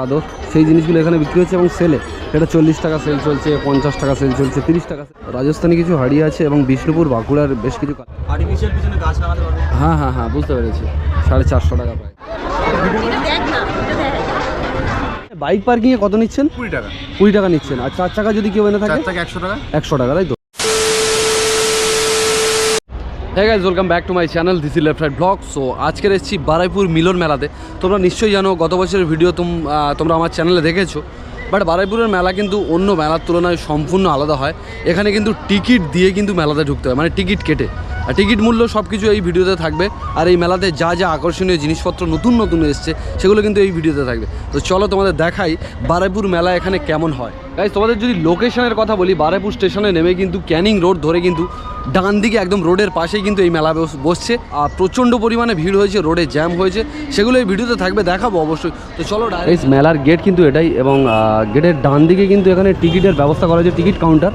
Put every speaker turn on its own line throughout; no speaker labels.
চাদর সেই জিনিসগুলো এখানে বিক্রি হচ্ছে এবং সেলে এটা চল্লিশ টাকা সেল চলছে পঞ্চাশ টাকা সেল চলছে তিরিশ টাকা রাজস্থানে কিছু হাড়ি আছে এবং বিষ্ণুপুর বাঁকুড়ার বেশ কিছু হ্যাঁ হ্যাঁ হ্যাঁ বুঝতে পেরেছি। সাড়ে চারশো টাকা প্রায় বাইক পার্কিংয়ে কত নিচ্ছেন?
কুড়ি টাকা।
কুড়ি টাকা নিচ্ছেন। আর চার চাকা যদি কেউ এনে থাকে?
চার একশো টাকা।
একশো টাকা তাই তো? হ্যাঁ guys welcome back to my channel this is left right vlog so আজকে এসেছি বারাইপুর মিলন মেলাতে। তোমরা নিশ্চয়ই জানো, গত বছরের ভিডিও তোম তোমরা আমার চ্যানেলে দেখেছ। বাট বারাইপুরের মেলা কিন্তু অন্য মেলার তুলনায় সম্পূর্ণ আলাদা হয়। এখানে কিন্তু টিকিট দিয়ে কিন্তু মেলাতে ঢুকতে হয় মানে টিকিট কেটে। টিকিট মূল্য সব কিছু এই ভিডিওতে থাকবে। আর এই মেলাতে যা যা আকর্ষণীয় জিনিসপত্র নতুন নতুন এসছে, সেগুলো কিন্তু এই ভিডিওতে থাকবে। তো চলো তোমাদের দেখাই বারাইপুর মেলা এখানে কেমন হয়। গাইজ তোমাদের যদি লোকেশনের কথা বলি, বারাইপুর স্টেশনে নেমে কিন্তু ক্যানিং রোড ধরে কিন্তু ডান দিকে একদম রোডের পাশেই কিন্তু এই মেলা বস- বসছে। আর প্রচণ্ড পরিমাণে ভিড় হয়েছে রোডে জ্যাম হয়েছে। সেগুলো এই ভিডিওতে থাকবে, দেখাবো অবশ্যই। তো চলো এই মেলার গেট কিন্তু এটাই এবং গেটের ডান দিকে কিন্তু এখানে টিকিটের ব্যবস্থা করা হয়েছে, টিকিট কাউন্টার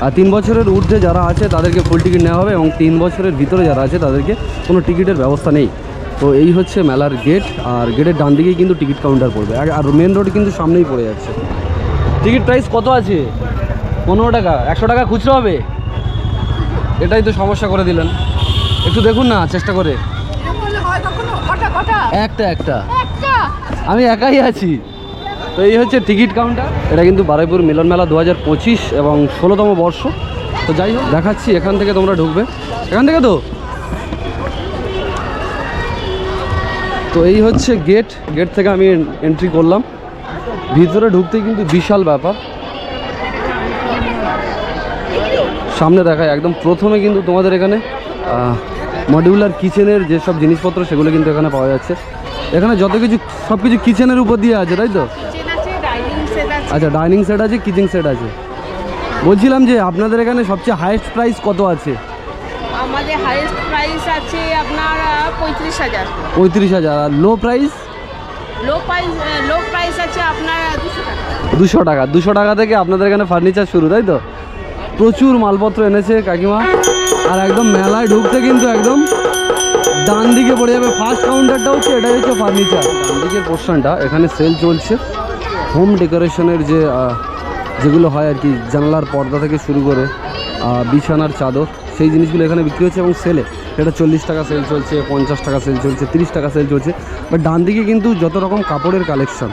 আর তিন বছরের ঊর্ধ্বে যারা আছে তাদেরকে ফুল টিকিট নেওয়া হবে এবং তিন বছরের ভিতরে যারা আছে তাদেরকে কোনো টিকিটের ব্যবস্থা নেই। তো এই হচ্ছে মেলার গেট আর গেটের ডান দিকেই কিন্তু টিকিট কাউন্টার পড়বে। আর- মেন রোড কিন্তু সামনেই পড়ে যাচ্ছে। টিকিট প্রাইস কত আছে? পনেরো টাকা। একশো টাকা খুচরো হবে? এটাই তো সমস্যা করে দিলেন। একটু দেখুন না চেষ্টা করে।
হয়
একটা। একটা? আমি একাই আছি। তো এই হচ্ছে টিকিট কাউন্টার। এটা কিন্তু বারাইপুর মিলন মেলা দু হাজার পঁচিশ এবং ষোলোতম বর্ষ। তো যাই হোক, দেখাচ্ছি, এখান থেকে তোমরা ঢুকবে। এখান থেকে তো? তো এই হচ্ছে গেট গেট থেকে আমি এন্ট্রি করলাম। ভিতরে ঢুকতেই কিন্তু বিশাল ব্যাপার। সামনে দেখায়, একদম প্রথমে কিন্তু তোমাদের এখানে মডিউলার কিচেনের যেসব জিনিসপত্র, সেগুলো কিন্তু এখানে পাওয়া যাচ্ছে। এখানে যত কিছু সব কিছু কিচেনের উপর দিয়ে আছে তাই তো? আচ্ছা ডাইনিং সেট আছে কিচেন সেট আছে। বলছিলাম যে আপনাদের এখানে সবচেয়ে হাইয়েস্ট প্রাইস কত আছে?
আমাদের হাইয়েস্ট প্রাইস আছে আপনার পঁয়ত্রিশ হাজার।
পঁয়ত্রিশ হাজার আর low price
low price low price আছে আপনার দুশো টাকা।
দুশো টাকা থেকে আপনাদের এখানে ফার্নিচার শুরু তাই তো? প্রচুর মালপত্র এনেছে কাকিমা। আর একদম মেলায় ঢুকতে কিন্তু একদম ডান দিকে পড়ে যাবে ফার্স্ট কাউন্টারটা হচ্ছে, এটাই হচ্ছে ফার্নিচার ডান দিকের পোর্শনটা এখানে সেল চলছে। হোম ডেকোরেশনের যে যেগুলো হয় আর কি, জানলার পর্দা থেকে শুরু করে বিছানার চাদর, সেই জিনিসগুলো এখানে বিক্রি হচ্ছে এবং সেলে এটা চল্লিশ টাকা সেল চলছে, পঞ্চাশ টাকা সেল চলছে, তিরিশ টাকা সেল চলছে। বাট ডান দিকে কিন্তু যত রকম কাপড়ের কালেকশন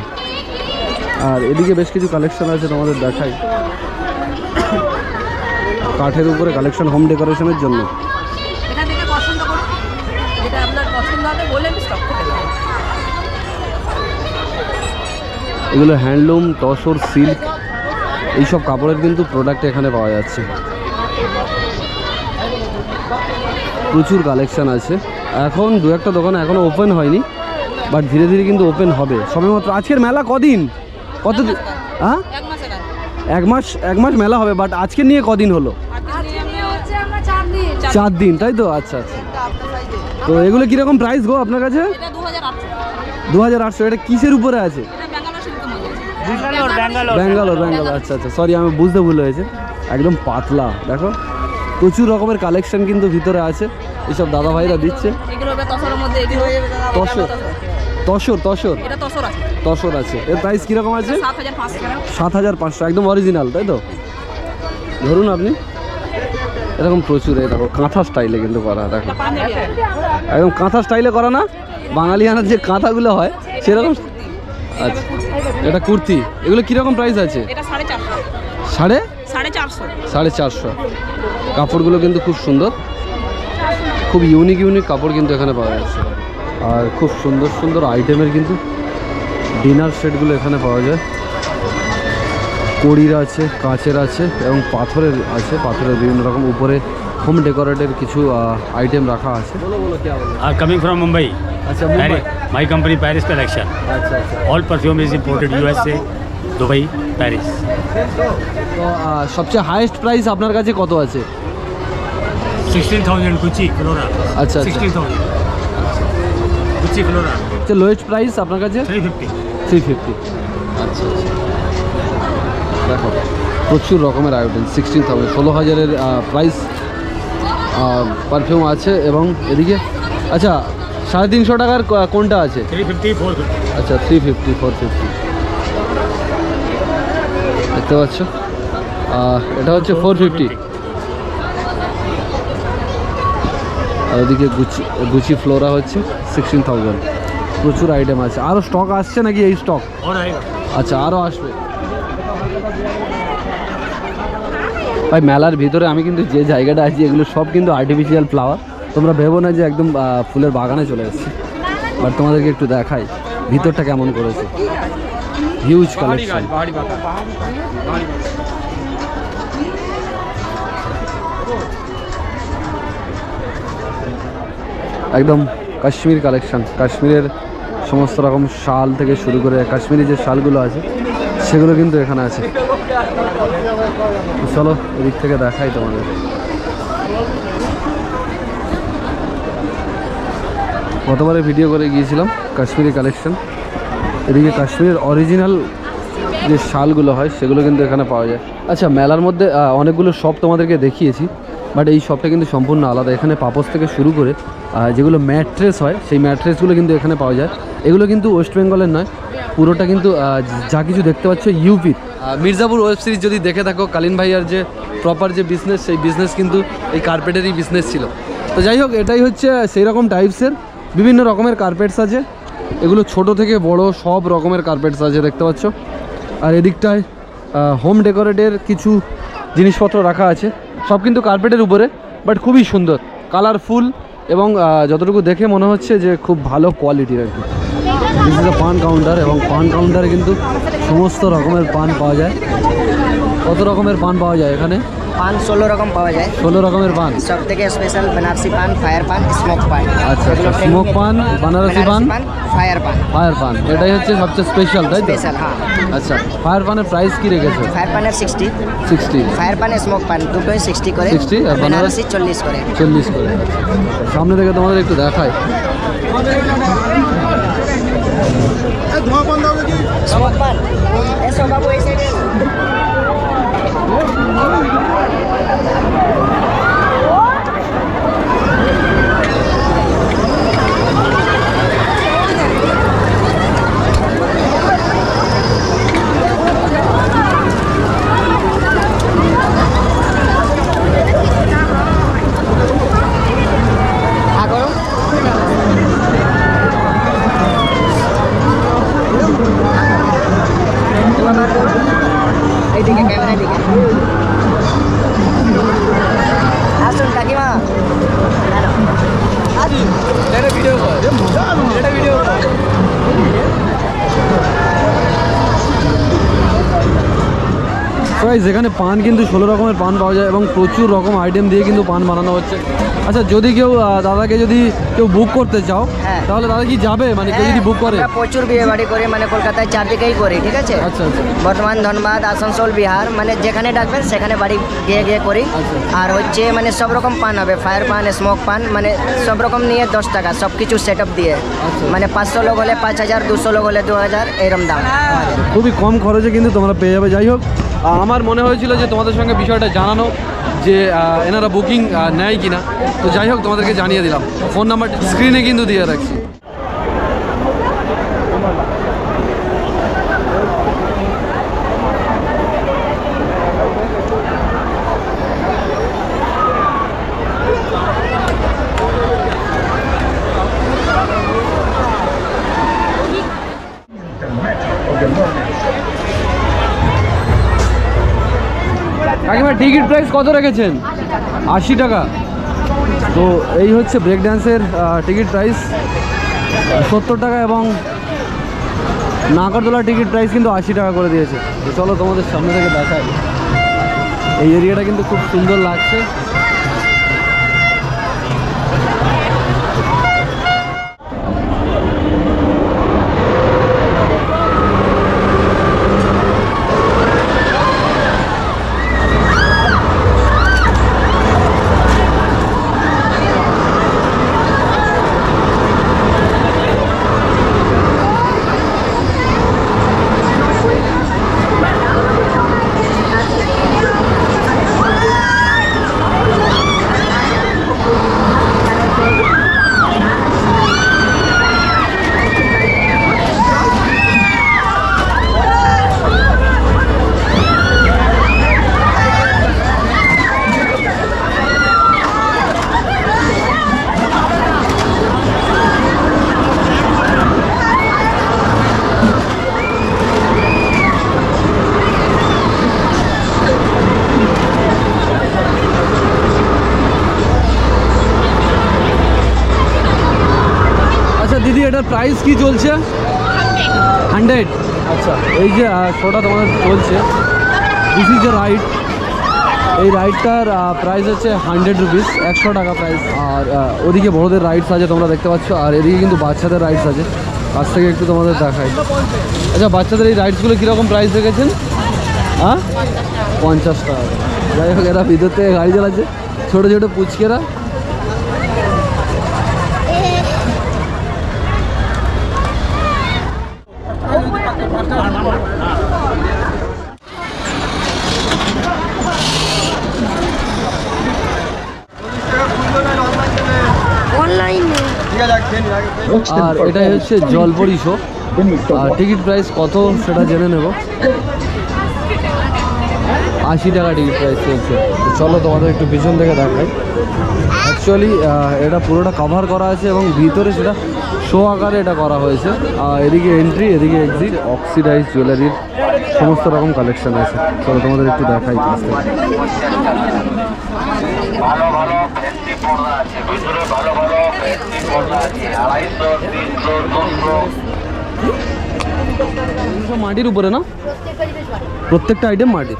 আর এদিকে বেশ কিছু কালেকশন আছে তোমাদের দেখাই। কাঠের উপরে কালেকশন হোম ডেকোরেশনের জন্য। এগুলো হ্যান্ডলুম তসর সিল্ক এইসব কাপড়ের কিন্তু প্রোডাক্ট এখানে পাওয়া যাচ্ছে। প্রচুর কালেকশান আছে। এখন দু একটা দোকান এখনও ওপেন হয়নি বাট ধীরে ধীরে কিন্তু ওপেন হবে। সবেমাত্র আজকের মেলা কদিন? কত দিন হ্যাঁ?
এক
মাস এক মাস মেলা হবে বাট আজকে নিয়ে কদিন হলো?
চার দিন।
তাই তো? আচ্ছা আচ্ছা। তো এগুলো কীরকম প্রাইস গো আপনার কাছে?
দু হাজার আটশো
এটা কিসের উপরে আছে?
ব্যাঙ্গালোর
ব্যাঙ্গালোর। আচ্ছা আচ্ছা সরি আমি বুঝতে ভুল হয়েছে। একদম পাতলা দেখো। প্রচুর রকমের কালেকশন কিন্তু ভিতরে আছে। এইসব দাদা ভাইরা দিচ্ছে তসর তসর। তসর
তসর আছে।
এর প্রাইস কীরকম আছে?
সাত হাজার পাঁচশো টাকা।
সাত হাজার পাঁচশো একদম অরিজিনাল তাই তো? ধরুন আপনি। এরকম প্রচুর এই দেখো কাঁথা স্টাইলে কিন্তু করা দেখো। একদম কাঁথা স্টাইলে করা না? বাঙালিয়ানার যে কাঁথাগুলো হয় সেরকম আচ্ছা। এটা কুর্তি। এগুলো কীরকম প্রাইস আছে?
এটা সাড়ে চারশো।
সাড়ে?
সাড়ে চারশো।
সাড়ে চারশো। কাপড়গুলো কিন্তু খুব সুন্দর। খুব ইউনিক ইউনিক কাপড় কিন্তু এখানে পাওয়া যাচ্ছে। আর খুব সুন্দর সুন্দর আইটেমের কিন্তু ডিনার সেটগুলো এখানে পাওয়া যায়। কড়ির আছে কাঁচের আছে এবং পাথরের আছে পাথরের বিভিন্ন রকম। উপরে হোম ডেকোরেটের কিছু আইটেম রাখা আছে বলো বলো কে বলো
are coming from Mumbai.
আচ্ছা
Paris, my company Paris Collection.
আচ্ছা আচ্ছা
All perfume is imported USA, Dubai, Paris.
তো সবচেয়ে হাইয়েস্ট প্রাইস আপনার কাছে কত আছে
16,000 Gucci Flora.
আচ্ছা, আচ্ছা।
16,000. Gucci Flora.
সবচেয়ে লোয়েস্ট প্রাইস আপনার কাছে
350.
থ্রি ফিফটি আচ্ছা আচ্ছা দেখো প্রচুর রকমের আয়োজন সিক্সটিন থাউজেন্ড ষোলো হাজারের প্রাইস পারফিউম আছে এবং এদিকে আচ্ছা সাড়ে তিনশো টাকার কোনটা আছে? আচ্ছা থ্রি ফিফটি ফোর ফিফটি দেখতে পাচ্ছ? এটা হচ্ছে ফোর ফিফটি আর ওদিকে গুচি গুচি ফ্লোরা হচ্ছে সিক্সটিন থাউজেন্ড প্রচুর আইটেম আছে। আরও স্টক আসছে নাকি এই স্টক আচ্ছা আরও আসবে। ভাই মেলার ভিতরে আমি কিন্তু যে জায়গাটা আছি এগুলো সব কিন্তু আর্টিফিশিয়াল ফ্লাওয়ার তোমরা ভেবো না যে একদম ফুলের বাগানে চলে এসেছি। বাট তোমাদেরকে একটু দেখাই ভিতরটা কেমন করেছে। হিউজ কালেকশন একদম কাশ্মীর কালেকশন কাশ্মীরের সমস্ত রকম শাল থেকে শুরু করে কাশ্মীরি যে শালগুলো আছে সেগুলো কিন্তু এখানে আছে। চলো, এদিক থেকে দেখাই তোমাদের। গতবারে ভিডিও করে গিয়েছিলাম, কাশ্মীরি কালেকশন এদিকে কাশ্মীরের অরিজিনাল যে শালগুলো হয়, সেগুলো কিন্তু এখানে পাওয়া যায়। আচ্ছা মেলার মধ্যে অনেকগুলো শপ তোমাদেরকে দেখিয়েছি বাট এই শপটা কিন্তু সম্পূর্ণ আলাদা। এখানে পাপোস থেকে শুরু করে যেগুলো ম্যাট্রেস হয়, সেই ম্যাট্রেসগুলো কিন্তু এখানে পাওয়া যায়। এগুলো কিন্তু ওয়েস্ট বেঙ্গলের নয় পুরোটা কিন্তু যা কিছু দেখতে পাচ্ছ ইউপির মির্জাপুর ওয়েব সিরিজ যদি দেখে থাকো, কালীন ভাইয়ার যে প্রপার যে বিজনেস সেই বিজনেস কিন্তু এই কার্পেটেরই বিজনেস ছিল। তো যাই হোক, এটাই হচ্ছে সেই রকম টাইপসের বিভিন্ন রকমের কার্পেটস আছে। এগুলো ছোট থেকে বড় সব রকমের কার্পেটস আছে, দেখতে পাচ্ছ। আর এদিকটায় হোম ডেকোরেটের কিছু জিনিসপত্র রাখা আছে। সব কিন্তু কার্পেটের উপরে বাট খুবই সুন্দর। কালারফুল এবং যতটুকু দেখে মনে হচ্ছে যে খুব ভালো কোয়ালিটির আর কি। দিস ইজ পান কাউন্টার এবং পান কাউন্টারে কিন্তু সমস্ত রকমের পান পাওয়া যায়। কত রকমের পান পাওয়া যায় এখানে?
পান ষোলো রকম পাওয়া যায়।
ষোলো রকমের পান?
সব থেকে স্পেশাল বেনারসি পান ফায়ার পান স্মোক পান।
আচ্ছা আচ্ছা স্মোক পান বানারসি পান
ফায়ার পান।
ফায়ার পান। এটাই হচ্ছে সবচেয়ে স্পেশাল তাই তো?
স্পেশাল হ্যাঁ।
আচ্ছা ফায়ার পানের প্রাইস কি রেখেছো?
ফায়ার পানের সিক্সটি
সিক্সটি
ফায়ার পান স্মোক পান দুটোই সিক্সটি করে।
60 আর বেনারসি?
চল্লিশ করে।
চল্লিশ করে। সামনে থেকে তোমাদের একটু দেখায়
স্মোক পান এসো বাবু এই সাইডে
প্রাইস এখানে পান কিন্তু ষোলো রকমের পান পাওয়া যায় এবং প্রচুর রকম আইটেম দিয়ে কিন্তু পান বানানো হচ্ছে। আচ্ছা যদি কেউ দাদাকে যদি কেউ বুক করতে চাও
হ্যাঁ।
তাহলে দাদা কি যাবে? মানে কেউ যদি বুক করে?
প্রচুর বিয়ে বাড়ি করি মানে কলকাতায় চারদিকেই করি ঠিক আছে?
আচ্ছা আচ্ছা।
বর্তমান ধনবাদ আসানসোল বিহার মানে যেখানে ডাকবেন সেখানে বাড়ি গিয়ে গিয়ে করি।
আচ্ছা।
আর হচ্ছে মানে সব রকম পান হবে ফায়ার পান স্মোক পান মানে সব রকম নিয়ে দশ টাকা সব কিছু সেট আপ দিয়ে।
আচ্ছা।
মানে পাঁচশো লোক হলে পাঁচ হাজার দুশো লোক হলে দু হাজার এরম দাম।
খুবই কম খরচে কিন্তু তোমরা পেয়ে যাবে। যাই হোক আমার মনে হয়েছিল যে তোমাদের সঙ্গে বিষয়টা জানানো যে এনারা বুকিং নেয় কি না তো যাই হোক, তোমাদেরকে জানিয়ে দিলাম। ফোন নাম্বার স্ক্রিনে কিন্তু দিয়ে রাখছি। কাকিমা টিকিট প্রাইস কত রেখেছেন? আশি টাকা। তো এই হচ্ছে ব্রেক ড্যান্সের টিকিট প্রাইস সত্তর টাকা এবং নাগরদোলার টিকিট প্রাইস কিন্তু আশি টাকা করে দিয়েছে। চলো তোমাদের সামনে থেকে দেখাই। এই এরিয়াটা কিন্তু খুব সুন্দর লাগছে। প্রাইস কি চলছে? হান্ড্রেড। আচ্ছা এই যে শোটা তোমাদের চলছে দিস ইজ রাইড এই রাইডটার প্রাইস হচ্ছে হান্ড্রেড রুপিস একশো টাকা প্রাইস আর ওদিকে বড়দের রাইডস আছে, তোমরা দেখতে পাচ্ছ। আর এদিকে কিন্তু বাচ্চাদের রাইডস আছে। কাছ থেকে একটু তোমাদের দেখাই। আচ্ছা বাচ্চাদের এই রাইডসগুলো কীরকম প্রাইস রেখেছেন হ্যাঁ? পঞ্চাশ টাকা। যাই হোক, এরা ভিতর থেকে গাড়ি চালাচ্ছে। ছোটো ছোটো পুচকেরা। আর এটাই হচ্ছে জলপরি শো আর টিকিট প্রাইস কত সেটা জেনে নেব। আশি টাকা টিকিট প্রাইস চলছে। চলো তোমাদের একটু পিছন থেকে দেখাই। অ্যাকচুয়ালি এটা পুরোটা কভার করা আছে এবং ভিতরে সেটা শো আকারে এটা করা হয়েছে। আর এদিকে এন্ট্রি এদিকে এক্সিট অক্সিডাইজ জুয়েলারির সমস্ত রকম কালেকশন আছে। চলো তোমাদের একটু দেখাই কাছ থেকে।
ভালো ভালো ফেন্সি পর্দা আছে। ভিতরে ভালো ভালো ফেন্সি পর্দা আছে। আড়াইশো তিনশো দুশো।
মাটির উপরে না?
প্রত্যেকটা
আইটেম মাটির?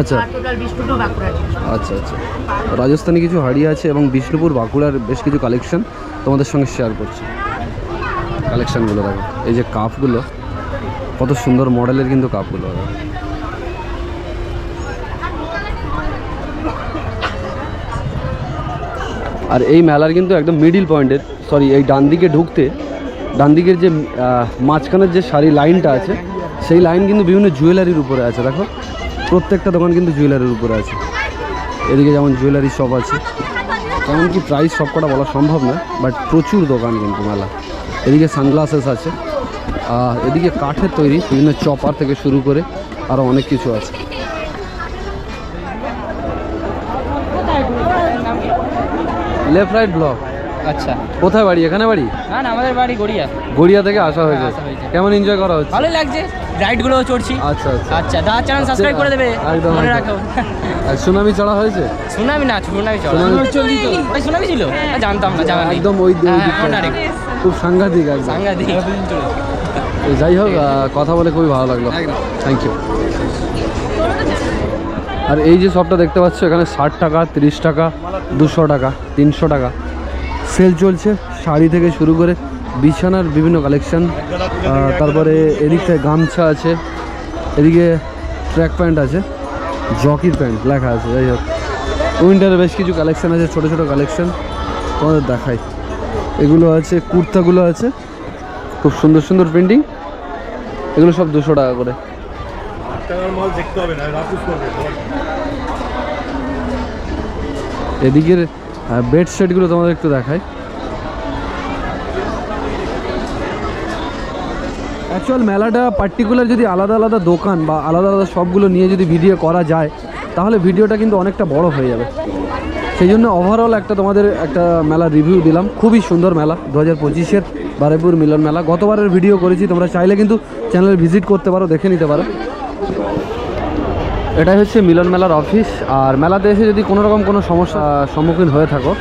আচ্ছা। আচ্ছা আচ্ছা। রাজস্থানি কিছু হাড়ি আছে এবং বিষ্ণুপুর বাঁকুড়ার বেশ কিছু কালেকশন তোমাদের সঙ্গে শেয়ার করছি। কালেকশনগুলো দেখো। এই যে কাপগুলো কত সুন্দর মডেলের কিন্তু কাপগুলো। আর এই মেলার কিন্তু একদম মিডিল পয়েন্টের সরি এই ডান দিকে ঢুকতে, ডান দিকের যে মাঝখানের যে শাড়ি লাইনটা আছে, সেই লাইন কিন্তু বিভিন্ন জুয়েলারির উপরে আছে, দেখো। প্রত্যেকটা দোকান কিন্তু জুয়েলারির উপরে আছে। এদিকে যেমন জুয়েলারি শপ আছে। তেমন কি প্রাইস সবকটা বলা সম্ভব না বাট প্রচুর দোকান কিন্তু মেলা। এদিকে সানগ্লাসেস আছে, আর এদিকে কাঠের তৈরি, বিভিন্ন চপার থেকে শুরু করে আরও অনেক কিছু আছে। লেফট রাইট ব্লক
আচ্ছা।
কোথায় বাড়ি? এখানে বাড়ি?
না না আমাদের বাড়ি গড়িয়া।
গড়িয়া থেকে আসা হয়েছে।
আসা
কেমন এনজয় করা হচ্ছে?
ভালোই লাগছে। রাইডগুলো চড়ছি।
আচ্ছা আচ্ছা।
আচ্ছা দা চ্যানেল সাবস্ক্রাইব করে দেবে।
একদম,
মনে রাখো।
আর সুনামি চড়া হয়েছে?
সুনামি না সুনামি চলো
সুনামি-
তো ওই সুনামি ছিল? আ, জানতাম না জানা
একদম ওই
হ্যাঁ।
খুব সাংঘাতিক একদম।
সাংঘাতিক।
যাই হোক কথা বলে খুবই ভালো লাগল। থ্যাংক ইউ আর এই যে শপটা দেখতে পাচ্ছ এখানে ষাট টাকা তিরিশ টাকা দুশো টাকা তিনশো টাকা। সেল চলছে, শাড়ি থেকে শুরু করে বিছানার বিভিন্ন কালেকশান তারপরে এদিকটায় গামছা আছে, এদিকে ট্র্যাক প্যান্ট আছে জকির প্যান্ট লেখা আছে, যাই হোক। উইন্টারে বেশ কিছু কালেকশান আছে, ছোট ছোট কালেকশান তোমাদের দেখাই। এগুলো আছে, কুর্তাগুলো আছে, খুব সুন্দর সুন্দর প্রিন্টিং এগুলো সব দুশো টাকা করে। এদিকের বেড সেটগুলো তোমাদের একটু দেখাই। অ্যাকচুয়াল মেলাটা পার্টিকুলার যদি আলাদা আলাদা দোকান বা আলাদা আলাদা সবগুলো নিয়ে যদি ভিডিও করা যায়, তাহলে ভিডিওটা কিন্তু অনেকটা বড় হয়ে যাবে। সেই জন্য ওভারঅল একটা তোমাদের একটা মেলা রিভিউ দিলাম। খুবই সুন্দর মেলা দু হাজার পঁচিশের বারেপুর মিলন মেলা। গতবারের ভিডিও করেছি, তোমরা চাইলে কিন্তু চ্যানেল ভিজিট করতে পারো, দেখে নিতে পারো। এটাই হচ্ছে মিলন মেলার অফিস আর মেলাতে এসে যদি কোনো রকম কোনো সমস্যা সম্মুখীন হয়ে থাকো,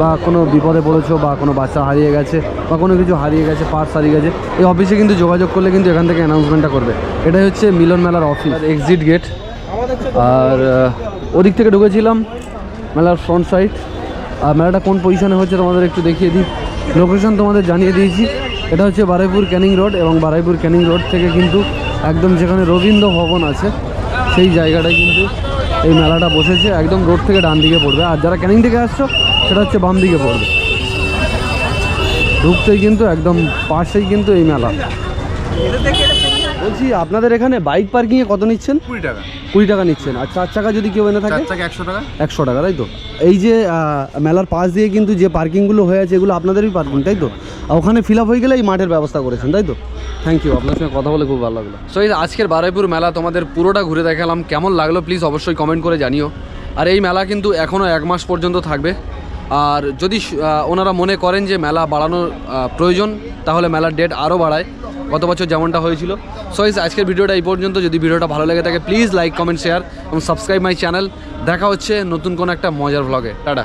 বা কোনো বিপদে পড়েছো, বা কোনো বাচ্চা হারিয়ে গেছে, বা কোনো কিছু হারিয়ে গেছে পার্স হারিয়ে গেছে, এই অফিসে কিন্তু যোগাযোগ করলে কিন্তু এখান থেকে অ্যানাউন্সমেন্টটা করবে। এটাই হচ্ছে মিলন মেলার অফিস এক্সিট গেট আর ওদিক থেকে ঢুকেছিলাম, মেলার ফ্রন্ট সাইড আর মেলাটা কোন পজিশনে হচ্ছে তোমাদের একটু দেখিয়ে দিই। লোকেশন তোমাদের জানিয়ে দিয়েছি। এটা হচ্ছে বারাইপুর ক্যানিং রোড এবং বারাইপুর ক্যানিং রোড থেকে কিন্তু একদম যেখানে রবীন্দ্র ভবন আছে সেই জায়গাটায় কিন্তু এই মেলাটা বসেছে। একদম রোড থেকে ডান দিকে পড়বে। আর যারা ক্যানিং থেকে আসছো, সেটা হচ্ছে বাম দিকে পড়বে। ঢুকতেই কিন্তু একদম পাশেই কিন্তু এই মেলা। বলছি আপনাদের এখানে বাইক পার্কিংয়ে কত নিচ্ছেন?
কুড়ি টাকা।
কুড়ি টাকা নিচ্ছেন। আর চার চাকা যদি কেউ এনে থাকে?
একশো টাকা।
একশো টাকা তাই তো? এই যে মেলার পাশ দিয়ে কিন্তু যে পার্কিংগুলো হয়ে আছে এগুলো আপনাদেরই পার্কিং তাই তো? ওখানে ফিল আপ হয়ে গেলে এই মাঠের ব্যবস্থা করেছেন তাই তো? থ্যাংক ইউ আপনার সঙ্গে কথা বলে খুব ভালো লাগল। সো এই আজকের বারাইপুর মেলা তোমাদের পুরোটা ঘুরে দেখালাম। কেমন লাগল প্লিজ অবশ্যই কমেন্ট করে জানিও। আর এই মেলা কিন্তু এখনও এক মাস পর্যন্ত থাকবে। আর যদি ওনারা মনে করেন যে মেলা বাড়ানোর প্রয়োজন তাহলে মেলার ডেট আরও বাড়ায়। গত বছর যেমনটা হয়েছিল। সো ইস আজকের ভিডিওটা এই পর্যন্ত। যদি ভিডিওটা ভালো লেগে থাকে প্লিজ লাইক কমেন্ট শেয়ার এবং সাবস্ক্রাইব মাই চ্যানেল দেখা হচ্ছে নতুন কোনো একটা মজার ভ্লগে টাটা।